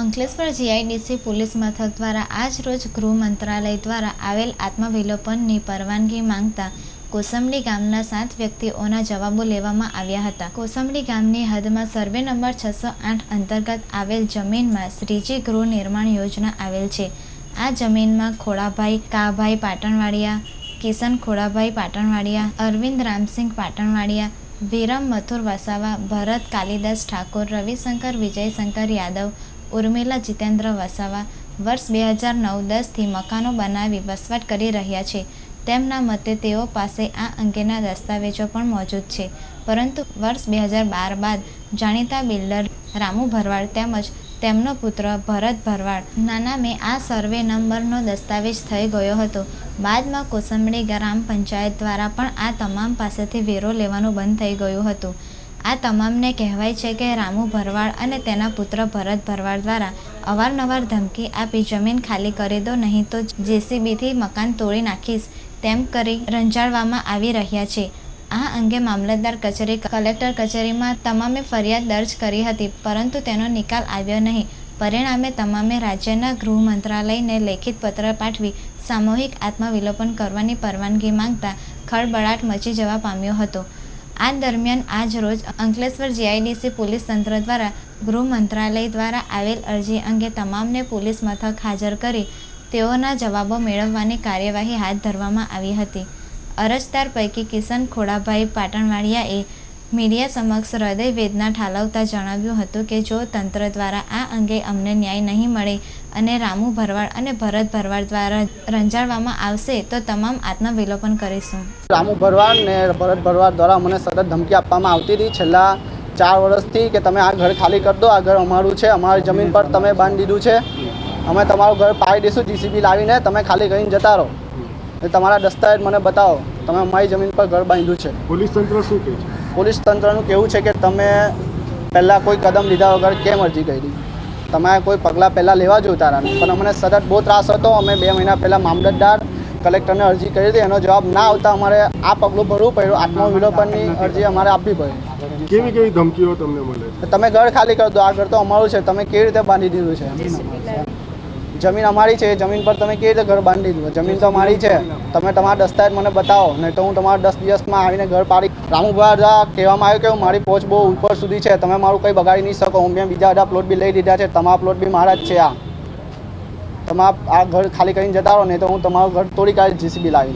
Ankleshwar GIDC police મથક દ્વારા આજ રોજ ગૃહ મંત્રાલય દ્વારા આવેલ આત્મવિલોપનની પરવાનગી માંગતા કોસંબડી ગામના સાત વ્યક્તિઓના જવાબો લેવામાં આવ્યા હતા. કોસંબડી ગામની હદમાં સર્વે નંબર છસો આઠ અંતર્ગત આવેલ જમીનમાં શ્રીજી ગૃહ નિર્માણ યોજના આવેલ છે. આ જમીનમાં ખોડાભાઈ કાભાઈ પાટણવાડિયા, કિશન ખોડાભાઈ પાટણવાડિયા, અરવિંદ રામસિંહ પાટણવાડિયા, વિરમ મથુર વસાવા, ભરત કાલિદાસ ઠાકોર, રવિશંકર, વિજયશંકર યાદવ ઉર્મિલા જીતેન્દ્ર વસાવા વર્ષ બે હજાર નવ દસથી મકાનો બનાવી વસવાટ કરી રહ્યા છે. તેમના મતે તેઓ પાસે આ અંગેના દસ્તાવેજો પણ મોજૂદ છે. પરંતુ વર્ષ બે હજાર બાર બાદ જાણીતા બિલ્ડર રામુ ભરવાડ તેમજ તેમનો પુત્ર ભરત ભરવાડ નાના મેં આ સર્વે નંબરનો દસ્તાવેજ થઈ ગયો હતો. બાદમાં કોસંબડી ગ્રામ પંચાયત દ્વારા પણ આ તમામ પાસેથી વેરો લેવાનું બંધ થઈ ગયું હતું. આ તમામને કહેવાય છે કે રામુ ભરવાડ અને તેના પુત્ર ભરત ભરવાડ દ્વારા અવારનવાર ધમકી આપી જમીન ખાલી કરી દો, નહીં તો જેસીબીથી મકાન તોડી નાખીશ, તેમ કરી રંજાડવામાં આવી રહ્યા છે. આ અંગે મામલતદાર કચેરી કલેક્ટર કચેરીમાં તમામે ફરિયાદ દર્જ કરી હતી, પરંતુ તેનો નિકાલ આવ્યો નહીં. પરિણામે તમામે રાજ્યના ગૃહ મંત્રાલયને લેખિત પત્ર પાઠવી સામૂહિક આત્મવિલોપન કરવાની પરવાનગી માંગતા ખળબળાટ મચી જવા પામ્યો હતો. આ દરમિયાન આજ રોજ અંકલેશ્વર જીઆઈડીસી પોલીસ તંત્ર દ્વારા ગૃહ મંત્રાલય દ્વારા આવેલ અરજી અંગે તમામને પોલીસ મથક હાજર કરી તેઓના જવાબો મેળવવાની કાર્યવાહી હાથ ધરવામાં આવી હતી. અરજદાર પૈકી કિશન ખોડાભાઈ પાટણવાડિયાએ મીડિયા સમક્ષ હૃદય વેદના ઠાલવતા જણાવ્યું હતું કે જો તંત્ર દ્વારા આ અંગે અમને ન્યાય નહીં મળે અને રામુ ભરવાડ અને ભરત ભરવાડ દ્વારા રંજાડવામાં આવશે તો તમામ આત્મવિલોપન કરીશું. રામુ ભરવાડ ને ભરત ભરવાડ દ્વારા મને સતત ધમકી આપવામાં આવતી હતી. છેલ્લા ચાર વર્ષથી કે તમે આ ઘર ખાલી કરી દો આ ઘર અમારું છે અમારી જમીન પર તમે બાંધી દીધું છે. અમે તમારું ઘર પાડી દઈશું જીસીબી લાવીને તમે ખાલી કરીને જતા રહો. તમારા દસ્તાવેજ મને બતાવો તમે અમારી જમીન પર ઘર બાંધ્યું છે. પોલીસ તંત્ર શું કહે છે? પોલીસ તંત્રનું કહેવું છે કે તમે પહેલાં કોઈ કદમ લીધા વગર કેમ અરજી કરી? તમારે કોઈ પગલાં પહેલાં લેવા જોઈતા હતા પણ અમને સતત બહુ ત્રાસ હતો. અમે બે મહિના પહેલાં મામલતદાર કલેક્ટરને અરજી કરી હતી. એનો જવાબ ના આવતા અમારે આ પગલું ભરવું પડ્યું. આત્મવિલોપનની અરજી અમારે આપવી પડી કેવી કેવી ધમકીઓ તમને મળે તમે ઘર ખાલી કરી દો. આ ઘર તો અમારું છે. તમે કેવી રીતે બાંધી દીધું છે? જમીન અમારી છે, જમીન પર તમે કેવી રીતે ઘર બાંધી દીધું? જમીન તો અમારી છે, તમે તમારા દસ્તાવેજ મને બતાવો, નહીં તો હું તમારા દસ દિવસમાં આવીને ઘર પાડી રામુભાઈ કહેવામાં આવ્યું કે મારી પહોંચ બહુ ઉપર સુધી છે, તમે મારું કંઈ બગાડી નહીં શકો. હું મેં બીજા બધા પ્લોટ બી લઈ દીધા છે, તમારા પ્લોટ બી મારા જ છે આ. તમે આ આ ઘર ખાલી કરીને જતા રહો, નહીં તો હું તમારું ઘર તોડી કાઢી જીસીબી લાવીને.